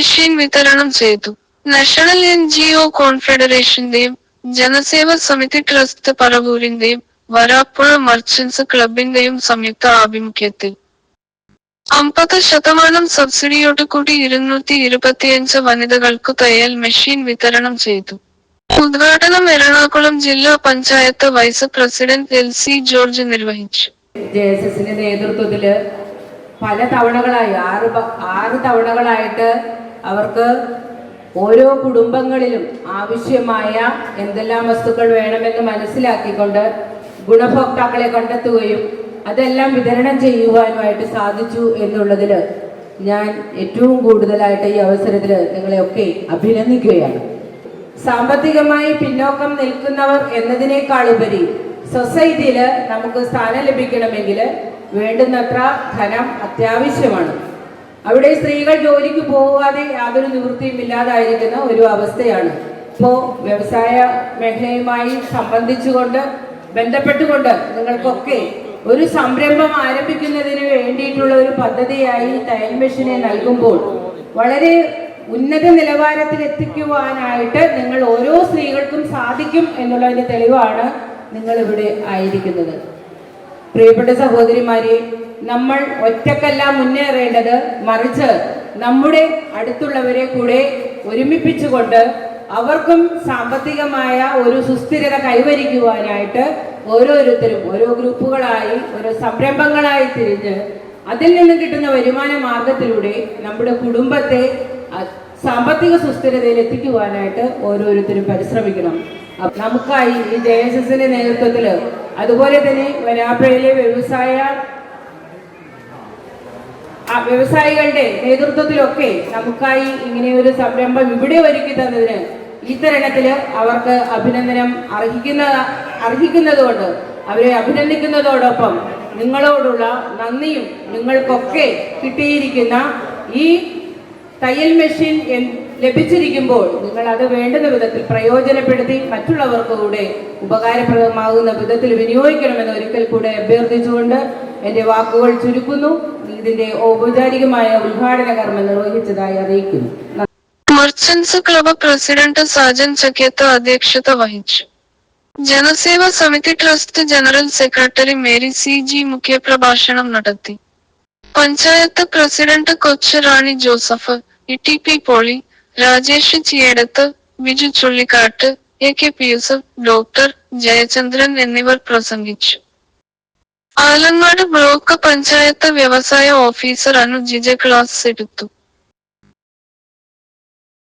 Machine വിതരണം ചെയ്തു. National N G O കോൺഫെഡറേഷന്റെയും ജനസേവ സമിതി ട്രസ്റ്റ് പറവൂരിന്റെയും വരാപ്പുഴ മർച്ചൻസ് ക്ലബിന്റെയും സംയുക്ത ആഭിമുഖ്യത്തിൽ. അമ്പത് ശതമാനം സബ്സിഡിയോട് കൂടി ഇരുന്നൂറ്റി ഇരുപത്തിയഞ്ച് വനിതകൾക്കു തയ്യൽ മെഷീൻ വിതരണം ചെയ്തു. ഉദ്ഘാടനം എറണാകുളം ജില്ലാ panchayat vice president L C George നിർവഹിച്ചു. ജെ എസ് എസിന്റെ നേതൃത്വത്തിൽ പല തവണകളായി ആറ് ആറ് തവണകളായിട്ട് അവർക്ക് ഓരോ കുടുംബങ്ങളിലും ആവശ്യമായ എന്തെല്ലാം വസ്തുക്കൾ വേണമെന്ന് മനസ്സിലാക്കിക്കൊണ്ട് ഗുണഭോക്താക്കളെ കണ്ടെത്തുകയും അതെല്ലാം വിതരണം ചെയ്യുവാനുമായിട്ട് സാധിച്ചു എന്നുള്ളതിൽ ഞാൻ ഏറ്റവും കൂടുതലായിട്ട് ഈ അവസരത്തിൽ നിങ്ങളെയൊക്കെ അഭിനന്ദിക്കുകയാണ്. സാമ്പത്തികമായി പിന്നോക്കം നിൽക്കുന്നവർ എന്നതിനേക്കാളുപരി സൊസൈറ്റിയിൽ നമുക്ക് സ്ഥാനം ലഭിക്കണമെങ്കിൽ വേണ്ടുന്നത്ര ധനം അത്യാവശ്യമാണ്. അവിടെ സ്ത്രീകൾ ജോലിക്ക് പോകാതെ യാതൊരു നിവൃത്തിയും ഇല്ലാതായിരിക്കുന്ന ഒരു അവസ്ഥയാണ്. ഇപ്പോ വ്യവസായ മേഖലയുമായി സംബന്ധിച്ചുകൊണ്ട് ബന്ധപ്പെട്ടുകൊണ്ട് നിങ്ങൾക്കൊക്കെ ഒരു സംരംഭം ആരംഭിക്കുന്നതിന് വേണ്ടിയിട്ടുള്ള ഒരു പദ്ധതിയായി തയ്യൽ മെഷീനെ നൽകുമ്പോൾ വളരെ ഉന്നത നിലവാരത്തിൽ എത്തിക്കുവാനായിട്ട് നിങ്ങൾ ഓരോ സ്ത്രീകൾക്കും സാധിക്കും എന്നുള്ളതിന്റെ തെളിവാണ് നിങ്ങൾ ഇവിടെ ആയിരിക്കുന്നത്. പ്രിയപ്പെട്ട സഹോദരിമാരെ നമ്മൾ ഒറ്റക്കല്ല മുന്നേറേണ്ടത് മറിച്ച് നമ്മുടെ അടുത്തുള്ളവരെ കൂടെ ഒരുമിപ്പിച്ചുകൊണ്ട് അവർക്കും സാമ്പത്തികമായ ഒരു സുസ്ഥിരത കൈവരിക്കുവാനായിട്ട് ഓരോരുത്തരും ഓരോ ഗ്രൂപ്പുകളായി ഓരോ സംരംഭങ്ങളായി തിരിഞ്ഞ് അതിൽ നിന്ന് കിട്ടുന്ന വരുമാന മാർഗത്തിലൂടെ നമ്മുടെ കുടുംബത്തെ സാമ്പത്തിക സുസ്ഥിരതയിൽ എത്തിക്കുവാനായിട്ട് ഓരോരുത്തരും പരിശ്രമിക്കണം. നമുക്കായി ഈ ജെ എസ് എസിന്റെ നേതൃത്വത്തിൽ അതുപോലെ തന്നെ വരാപ്പുഴയിലെ വ്യവസായ വ്യവസായികളുടെ നേതൃത്വത്തിലൊക്കെ നമുക്കായി ഇങ്ങനെ ഒരു സംരംഭം ഇവിടെ ഒരുക്കി തന്നതിന് ഈ തരണത്തിൽ അവർക്ക് അഭിനന്ദനം അർഹിക്കുന്ന അർഹിക്കുന്നതുകൊണ്ട് അവരെ അഭിനന്ദിക്കുന്നതോടൊപ്പം നിങ്ങളോടുള്ള നന്ദിയും നിങ്ങൾക്കൊക്കെ കിട്ടിയിരിക്കുന്ന ഈ തയ്യൽ മെഷീൻ ലഭിച്ചിരിക്കുമ്പോൾ നിങ്ങൾ അത് വേണ്ടുന്ന വിധത്തിൽ പ്രയോജനപ്പെടുത്തി മറ്റുള്ളവർക്ക് കൂടെ ഉപകാരപ്രദമാകുന്ന വിധത്തിൽ വിനിയോഗിക്കണമെന്ന് ഒരിക്കൽ കൂടെ അഭ്യർത്ഥിച്ചുകൊണ്ട് എന്റെ വാക്കുകൾ ചുരുക്കുന്നു. ഇതിന്റെ ഔപചാരികമായ ഉദ്ഘാടന കർമ്മം നിർവഹിച്ചതായി അറിയിക്കുന്നു. Merchants club president Sajan Chakkiyath അധ്യക്ഷത വഹിച്ചു Janaseva Samiti trust general secretary Mary C G മുഖ്യപ്രഭാഷണം നടത്തി panchayat president Kochu Rani Joseph E T P Poly Rajesh Chiyadath Viju Chullikkattu A. K. P Yusuf doctor Jayachandran എന്നിവർ പ്രസംഗിച്ചു. Alangad block panchayat വ്യവസായ officer Anu Jija class എടുത്തു.